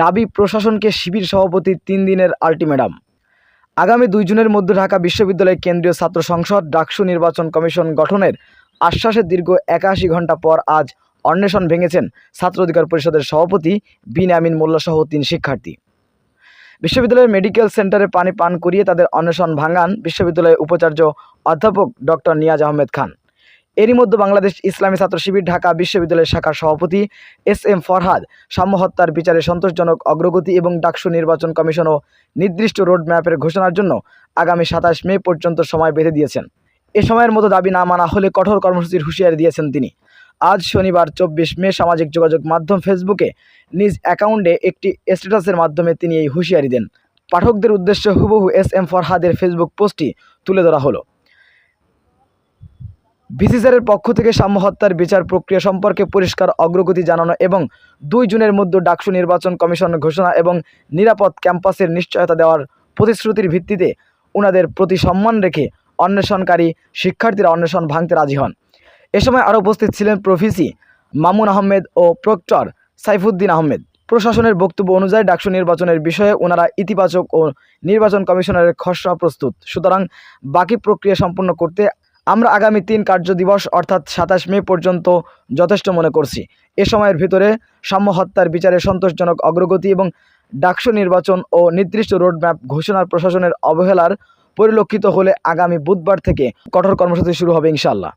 দাবি প্রশাসনকে শিবির সভাপতি তিন দিনের আলটিমেটাম। আগামী দুই জুনের মধ্যে ঢাকা বিশ্ববিদ্যালয় কেন্দ্রীয় ছাত্র সংসদ ডাকসু নির্বাচন কমিশন গঠনের আশ্বাসের দীর্ঘ একাশি ঘণ্টা পর আজ অন্বেষণ ভেঙেছেন ছাত্র অধিকার পরিষদের সভাপতি বিন আমিন মোল্লাসহ তিন শিক্ষার্থী। বিশ্ববিদ্যালয়ের মেডিকেল সেন্টারে পানি পান করিয়ে তাদের অন্বেষণ ভাঙান বিশ্ববিদ্যালয়ের উপাচার্য অধ্যাপক ডক্টর নিয়াজ আহমেদ খান। এরই মধ্যে বাংলাদেশ ইসলামী ছাত্র শিবির ঢাকা বিশ্ববিদ্যালয়ের শাখার সভাপতি এস এম ফরহাদ, সাম্য হত্যার বিচারে সন্তোষজনক অগ্রগতি এবং ডাকসু নির্বাচন কমিশনও নির্দিষ্ট রোড ম্যাপের ঘোষণার জন্য আগামী সাতাশ মে পর্যন্ত সময় বেঁধে দিয়েছেন। এ সময়ের মতো দাবি না মানা হলে কঠোর কর্মসূচির হুঁশিয়ারি দিয়েছেন তিনি। আজ শনিবার চব্বিশ মে সামাজিক যোগাযোগ মাধ্যম ফেসবুকে নিজ অ্যাকাউন্টে একটি স্ট্যাটাসের মাধ্যমে তিনি এই হুঁশিয়ারি দেন। পাঠকদের উদ্দেশ্যে হুবহু এস এম ফরহাদের ফেসবুক পোস্টটি তুলে ধরা হলো। বিসিসিআরের পক্ষ থেকে সাম্য হত্যার বিচার প্রক্রিয়া সম্পর্কে পরিষ্কার অগ্রগতি জানানো এবং দুই জুনের মধ্যে ডাকসু নির্বাচন কমিশন ঘোষণা এবং নিরাপদ ক্যাম্পাসের নিশ্চয়তা দেওয়ার প্রতিশ্রুতির ভিত্তিতে ওনাদের প্রতি সম্মান রেখে অন্বেষণকারী শিক্ষার্থীরা অন্বেষণ ভাঙতে রাজি হন। এ সময় আরও উপস্থিত ছিলেন প্রফিসি মামুন আহমেদ ও প্রক্টর সাইফুদ্দিন আহমেদ। প্রশাসনের বক্তব্য অনুযায়ী ডাকসু নির্বাচনের বিষয়ে ওনারা ইতিবাচক ও নির্বাচন কমিশনের খসড়া প্রস্তুত। সুতরাং বাকি প্রক্রিয়া সম্পন্ন করতে আমরা আগামী তিন কার্য দিবস, অর্থাৎ সাতাশ মে পর্যন্ত যথেষ্ট মনে করছি। এ সময়ের ভিতরে সাম্য হত্যার বিচারে সন্তোষজনক অগ্রগতি এবং ডাকসু নির্বাচন ও নির্দিষ্ট রোডম্যাপ ঘোষণার প্রশাসনের অবহেলার পরিলক্ষিত হলে আগামী বুধবার থেকে কঠোর কর্মসূচি শুরু হবে ইনশাআল্লাহ।